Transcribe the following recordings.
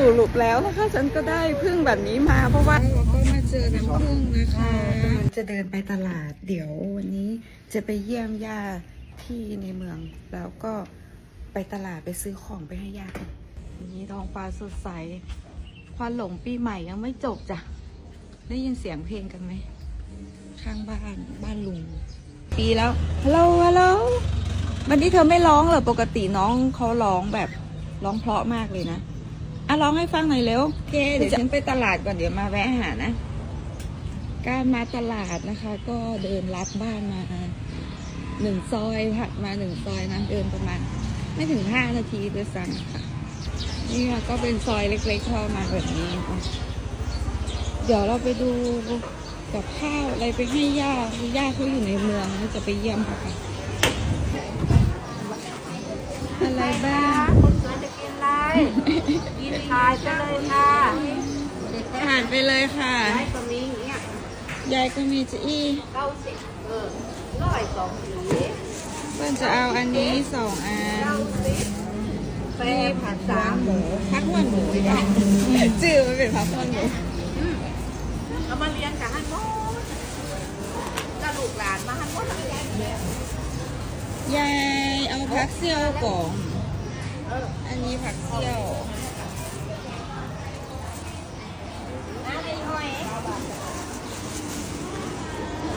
สรุปแล้วนะคะฉันก็ได้พึ่งแบบนี้มาเพราะว่าเราก็มาเจอน้ำพึ่งนะคะจะเดินไปตลาดเดี๋ยววันนี้จะไปเยี่ยมย่าที่ในเมือง แล้วก็ไปตลาดไปซื้อของไปให้ย่ากันนี่ท้องฟ้าสดใสควันหลงปีใหม่ยังไม่จบจ้ะได้ยินเสียงเพลงกันไหมข้างบ้านบ้านลุงปีแล้วฮัลโหลฮัลโหลวันนี้เธอไม่ร้องเหรอปกติน้องเขาร้องแบบร้องเพราะมากเลยนะ อะร้องให้ฟังหน่อยเร็ว โอเค เดี๋ยวฉันไปตลาดก่อนเดี๋ยวมาแวะหานะ การมาตลาดนะคะ ก็เดินลัดบ้านมาหนึ่งซอยถัดมาหนึ่งซอยนะเดินประมาณ ไม่ถึงห้านาทีด้วยซ้ำค่ะนี่ก็เป็นซอยเล็กๆเข้ามาแบบนี้ค่ะเดี๋ยวเราไปดูกับข้าวอะไรไปให้ย่าคือย่าเขาอยู่ในเมืองเราจะไปเยี่ยมเขาค่ะ อะไรบ้าง คนสวยจะกินอะไรกินทายจะเลยค่ะผ่านไปเลยค่ะ ได้ก็มีอย่างเงี้ยยายก็มีจะอี้เก้าสิบเออร้อยสองสีเพื่อนจะเอาอันนี้สองอันเก้าสิบแปดผัดสามหมูพักวันหมูดีกว่าจื่อมันเป็นพักวันหมูเอามาเลี้ยงกับฮันโมดก็ลูกหลานมาฮันโมดอะยายเอาพักเซี่ยวก่อนเอออันนี้ผักเซี่ยวน้าไอ้หอย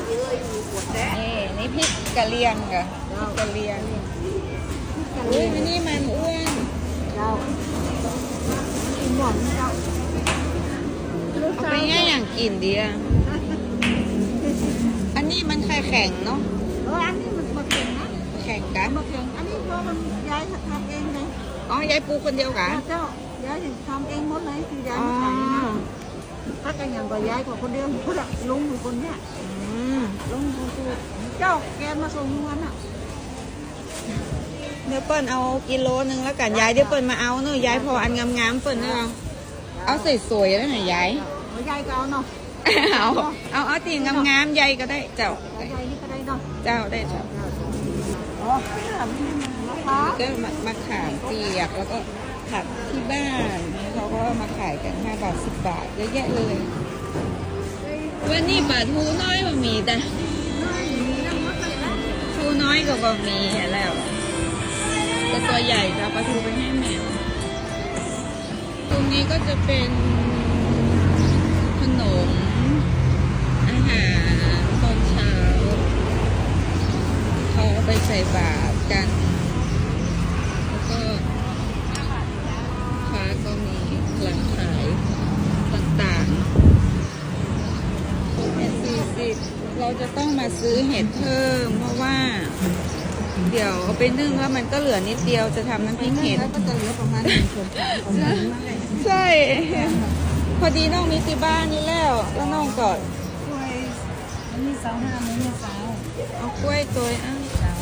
เอ้ยมีขวดแดงนี่นี่พริกกะเหรี่ยงกะพริกกะเหรี่ยงอุ้ยมันนี่มันอ้วนเจ้ากินหมดเจ้าเอาไปง่ายอย่างกินดีอะอันนี้มันไข่แข็งเนาะ กันมาเก่งอันนี้เพราะมันย้ายทำเองเลยอ๋อยายปูคนเดียวกะเจ้ายายทำเองหมดเลยคือยายไม่ขายนะถ้ากันอย่างก็ยายกับคนเดียวพูดอะลุงอยู่คนเนี้ยอืมลุงคนคือเจ้าแกมาส่งทุกวันอะเดี๋ยวเปิ้ลเอากิโลนึงแล้วกันยายเดี๋ยวเปิ้ลมาเอาเนอะยายพออันงามๆเปิ้ลเนอะเอาเอาสวยๆแล้วหน่อยยายเอายายก็เอาเนาะเอาเอาเอาตีงามๆยายก็ได้เจ้าเอายายนี่ก็ได้เนาะเจ้าได้เจ้าอ๋อมะพร้าว ก็มามาขายเปียกแล้วก็ผักที่บ้านเขาก็มาขายกันห้าบาทสิบบาทเยอะแยะเลย วันนี้ปลาทูน้อยบะหมี่แต่ทูน้อยกับบะหมี่แล้วแต่ตัวใหญ่จะปลาทูไปให้แมวตรงนี้ก็จะเป็นขนมอาหารตอนเช้า เขาเอา ไปใส่บาตรกัน แล้วก็ค้าก็มีหลังขายต่างๆเห็ดสี่สิบเราจะต้องมาซื้อเห็ดเพิ่ม เพราะว่า เดี๋ยวเอาไปนึ่งแล้วมันก็เหลือนิดเดียวจะทำน้ำพริกเห็ด แล้วก็จะเหลือประมาณหนึ่งส่วนสามของมันนั่นแหละใช่ พอดีน้องมีที่บ้านนี่แล้วแล้วน้องก็ด้วยอันนี้สาวห้ามื้อนี่สาวเอากล้วยตัวอะ สาว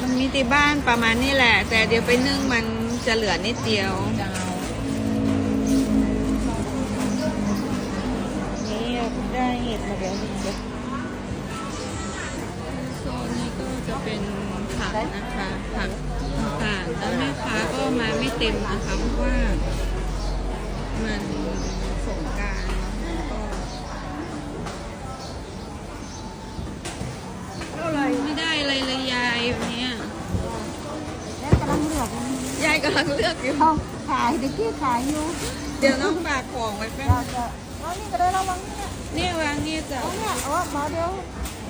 มั นมีที่บ้านประมาณนี้แหละ แต่เดี๋ยวไปนึ่งมันจะเหลือนิดเดียวเจ้านี่ได้เห็ดมาแล้วนี่โซนนี้ก็จะเป็นผักนะคะผักต่างๆแล้วแม่ค้าก็มาไม่เต็มนะคะเพราะว่ามันสงกรารแล้วก็ เท่าไหร ไม่ได้อะไรเลยยายวันเนี้ย แล้วกำลังเลือกมัน ยายกำลังเลือกอยู่เขาขายเด็กที่ขายอยู่เดี๋ยวน้องฝากของไว้แป๊บเราจะเอานี่ก็ได้ระวังนี่นะเนี่ยวางนี่จ้ะเอาเนี่ยเอามาเดียว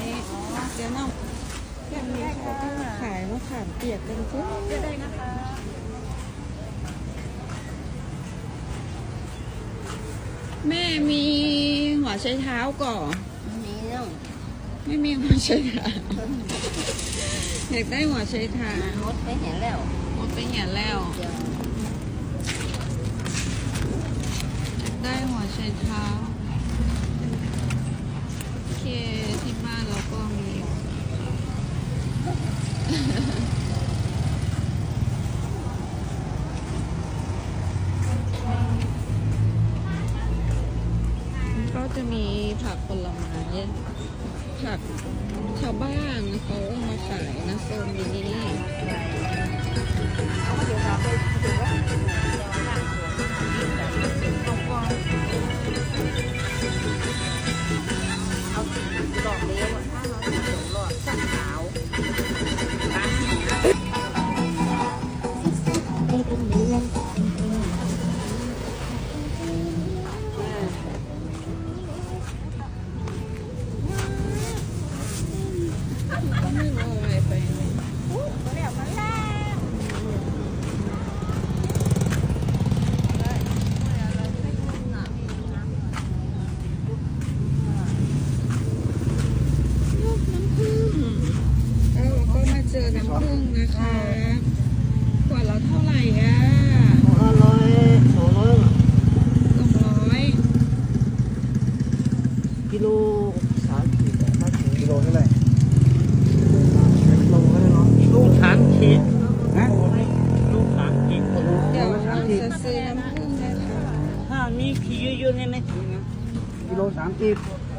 นี่เดี๋ยวน้องแค่นี้เขาก็ขายมะขามเปียกกันทุกจะได้นะคะแม่มีหัวไชเท้าก่อนมีเนาะไม่มีหัวไชเท้าอยากได้หัวไชเท้ามดไปเห็นแล้วหมด ไปเห็นแล้วจากได้หัวไชเท้า โอเค ที่บ้านเราก็มี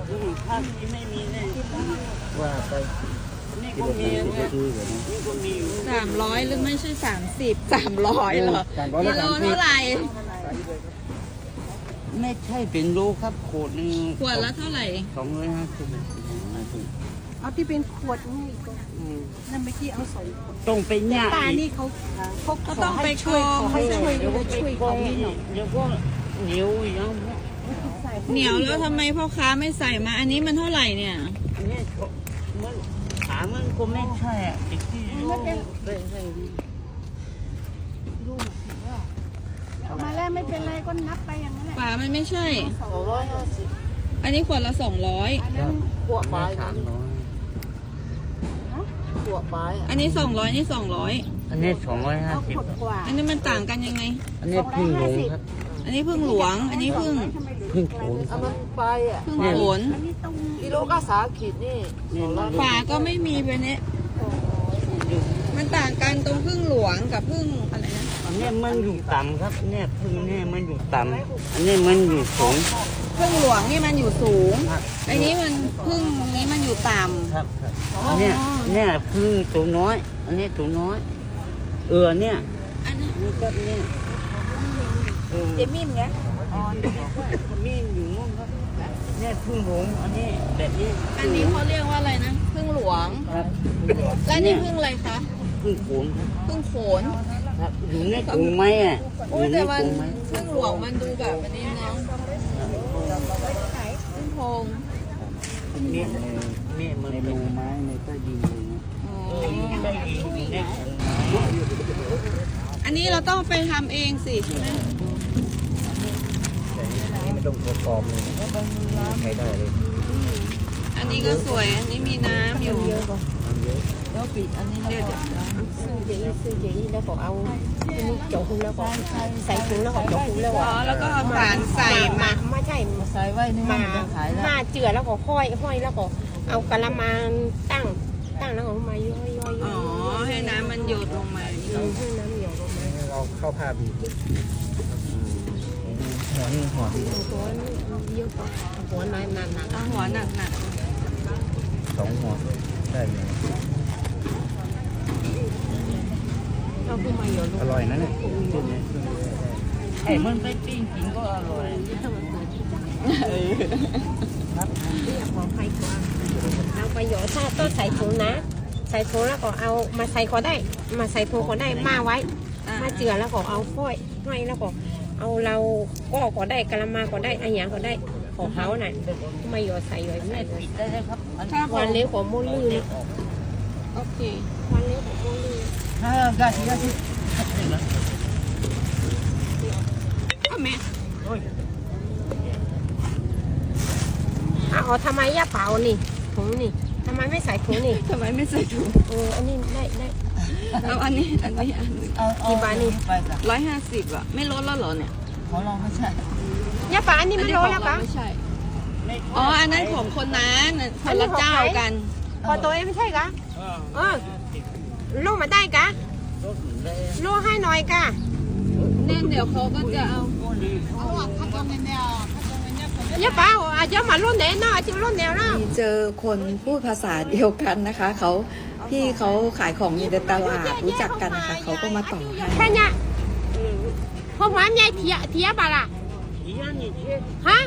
สิบอืมถ้าขี้ไม่มีเนี่ยว่าไปนี่กิก็โลมีสามสิบเนี่ยซื้อเหรอนี่ก็มีอยู่สามร้อยหรือไม่ใช่สามสิบสามร้อยเหรอสามร้อยกิและโลสามสิบเท่าไหร่ ไม่ใช่เป็นโลครับขวดหนึงขวดละเท่าไหร่สองร้อยห้าสิบเอาที่เป็นขวดนี่ก็อืมนั่นเมื่อกี้เอาสองต้องไปย่างป้าอีกนี่เขาเขาก็ต้องไปช่วยกรองขอให้ช่วยเดี๋ยวดูก็ไปช่วยกรอเขางนิดหน่อยเดี๋ยวก็เหนียวอีกแล้ว เหนียวแล้วทำไมพ่อค้าไม่ใส่มา อันนี้มันเท่าไหร่เนี่ย อันนี้ก็มันขามันก็ไม่ใช่อะติดที่โลไปให้เอามาแล้วไม่เป็นไรก็นับไปอย่างนั้นแหละฝามันไม่ใช่ สองร้อยห้าสิบอันนี้ขวดละสองร้อยอันนั้นขวดปลายสามร้อยขวดปลายอะอันนี้สองร้อยนี่สองร้อยอันนี้สองร้อยห้าเอาสิขบวดกว่าอันนี้มันต่างกันยังไง อันนี้พึ่งหลงครับ อันนี้พึ่งหลวง อันนี้พึ่ง พึ่งโขนเอามันไปอะพึ่งโขนอันนี้ต้องกิโลก็สามขีดนี่นี่มันฝาก็ไม่มีไปเนี้ยมันต่างกันตรงพึ่งหลวงกับพึ่งอะไรนะอันนี้มันอยู่ต่ำครับเนี่ยพึ่งเนี่ยมันอยู่ต่ำอันนี้มันอยู่สูงพึ่งหลวงนี่มันอยู่สูงครับอันนี้มันพึ่งนี้มันอยู่ต่ำครับครับอันเนี้ยเนี่ยพึ่งตัวน้อย อันนี้ตัวน้อย เออเนี่ยอันนี้นี่ก็เนี่ยเออเจมิ่น ไงมีอยู่นู่นครับเนี่ยพึ่งหลงอันนี้แบบนี้อันนี้เขาเรียกว่าอะไรนะพึ่งหลวงครับและนี่พึ่งอะไรคะพึ่งโขนครับพึ่งโขนครับอยู่ในกรงไม้อะอโอ้ยยู่ในแต่กมันรงไม้พึ่งหลวงมันดูแบบอันนี้เนาะพึ่งโพงเนี่ยเนี่ยมันในเป็นรูไม้ในใต้ดินเลยนะอ๋อเอออยู่ใต้ดินอยู่ในกรงไม้อันนี้เราต้องไปทำเองสิใช่ไหมแต่นี่ไม่ ต้องตัวปลอมเลยนะใช้ได้เลยอันนี้ก็สวย อันนี้มีน้ำอยู่ น้ำเยอะแล้วปิดอันนี้เดี๋ยวซื้อเจนี่ซื้อเจนี่แล้วก็เอาเจาะหูแล้วก็ใส่ถุงแล้วก็เจาะหูแล้วอ๋อแล้วก็เอาสารใส่มาไม่ใช่ใส่ไว้นี่มามันจะขายแล้วมาเจือแล้วก็ห้อยห้อยแล้วก็เอากะละมังตั้งตั้งแล้วก็มาย่อยย่อยอ๋อให้น้ำมันหยดลงมาให้น้ำหยดลงมาเราเข้าผ้าบีบเลย หัวนี่หัวดีตัวนี้เยอะกว่าหัวน้อยนานเอาหัวหนักหนักสองหัวได้เลยๆเราขึ้นมาหยดลงอร่อยนะเนี่ยเนี่ยขึ้นเนี่ยไอ้มันไปปิ้งกินก็อร่อยขอไฟกว่าเอาไปหยดถ้าต้องใส่ถุงนะ ใส่ถุงแล้วก็เอามาใส่ก็ได้ มาใส่ถุงก็ได้มาไว้ มาเจือแล้วก็เอาฝ้อยห้อยแล้วก็ เอาเราก็ก็ได้กะละมาก็ได้อันหยังก็ได้ของเขาน่ะมาหยดใส่หยดใส่เนี่ยปิดได้เลยครับอันถ้าผวันมเลี้ยวของมูลลือนี่โอเควันเลี้ยวของมูลลือถ้ากาสิกาสิครับเดี๋ยวนะเอาแม่เอาเอาทำไมย่าเปล่านี่ถุงนี่ทำไมไม่ใส่ถุงนี่ทำไมไม่ใส่ถุงเอออันนี้ได้ได้ เอาอันนี้อันนี้อันเอาเอากี่บาทนี่ไปจ้ะร้อยห้าสิบอะไม่ลดแล้วเหรอเนี่ยของเราไม่ใช่ย่าเปล่าอันนี้ไม่รู้แล้วอัปะนนี้ของเราไม่ใช่ไม่ใช่อ๋ออันนั้นของคนนั้นน่ะคนละเจ้ากัน พอตัวเองไม่ใช่กะเออเออลูกมาได้กะรถเลยลูกให้หน่อยกะเนี่ยเดี๋ยวเขาก็จะเอาย่าเปล่าอาจจะมารุ่นไหนเนาะอาจจะรุ่นแนวเนาะเจอคนพูดภาษาเดียวกันนะคะเขา พี่เขาขายของอยู่ในตลาดรู้จักกันนะคะเขาก็มาต่อให้แค่เนี้ยพวกมันใหญ่เทียเทียบาล่ะอีอันนี้เช็ดฮะ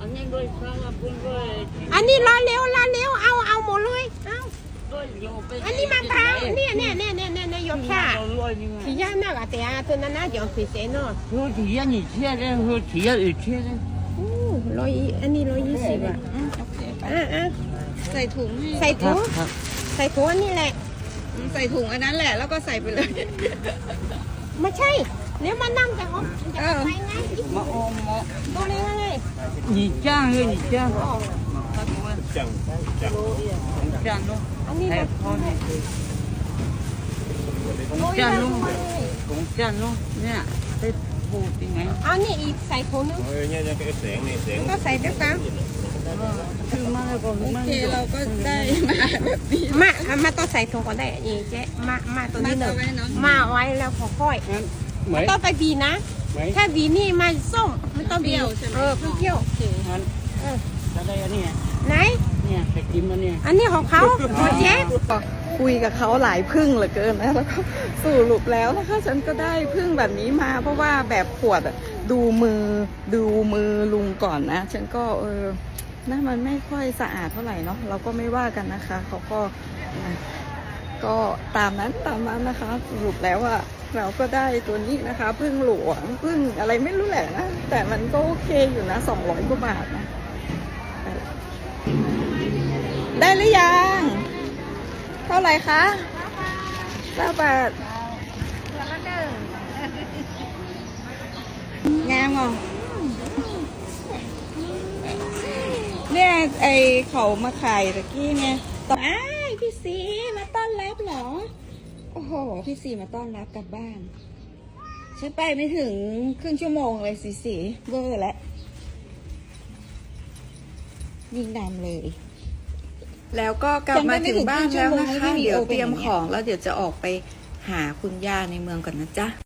อันนี้ด้วยข้าวปุ้นด้วยอันนี้รอเร็วรอเร็วเอาเอาหมดเลยเอาด้วยโยไปอันนี้มะพร้าวเนี่ยเนี่ยเนี่ยเนี่ยเนี่ยเนี่ยยกค่ะอร่อยจริงทีย่าน่ากะแต่ตัวนั้นน่าจะเอาสีเสนเนาะๆคือที่อันนี้เช็ดเลยคือที่อันนี้เช็ดเลยโอ้ร้อยอันนี้ร้อยยี่สิบอะอืมโอเคไปอะอะใส่ถุงให้ใส่ถุงครับ ใส่ถุงอันี่แหละ ใส่ถุงอันนั้นแหละ แล้วก็ใส่ไปเลย ไม่ใช่เดี๋ยวมานั่งแต่เขาจะไปไงมาอมมาตัวนี้ไงหนีจ้างเลยหนีจ้างจังจังจังลูกอันนี้พ่อนี่จังลูกจังลูกเนี่ย ไปปูยังไงอันนี้อีกใส่ถุงนึงเออเนี่ยจะเป็นแสงนี่แสงก็ใส่เดียวกันคือมาแล้วก็โอมันเคเราก็ได้มาแบบนี้มาอะมาต้องใส่ถุงก็ได้นี่เจ๊มามาตัวมานี้หต่นึ่องไว้เนาะมาไว้แล้วขอค่อยเหมยต้องไปบีนะไหมถ้าบีนี่มันส้มไม่ต้องบีเออเปรี้ยวงั้นจะได้อันนี้ ๆไหน เนี่ยไป กินมันเนี่ย อันนี้ของเขาขอเจ๊คุยกับเขาหลายพึ่งเหลือเกินนะแล้วก็สรุปแล้วนะคะฉันก็ได้พึ่งแบบนี้มา เพราะว่าแบบขวดดูมือดูมือลุงก่อนนะ ฉันก็เออนะมันไม่ค่อยสะอาดเท่าไหร่เนาะเราก็ไม่ว่ากันนะคะเขาก็ก็ตามนั้นตามนั้นนะคะสรุปแล้วอะเราก็ได้ตัวนี้นะคะพึ่งหลวงพึ่งอะไรไม่รู้แหละนะแต่มันก็โอเคอยู่นะสองร้อยกว่าบาทนะ ได้หรือยัง เท่าไหร่คะเก้าบาทงามอะเนี่ยไอเขามาขายตะกี้ไงต่ออ้ายพี่สีมาต้อนรับเหรอ โอ้โห พี่สีมาต้อนรับกลับบ้านฉันไปไม่ถึงครึ่งชั่วโมงเลยสีสีเวอร์แล้วยิ่งดำเลย แล้วก็กลับมาถึงบ้านแล้วนะคะ เดี๋ยวเตรียมของแล้วเดี๋ยวจะออกไปหาคุณย่าในเมืองก่อนนะจ๊ะ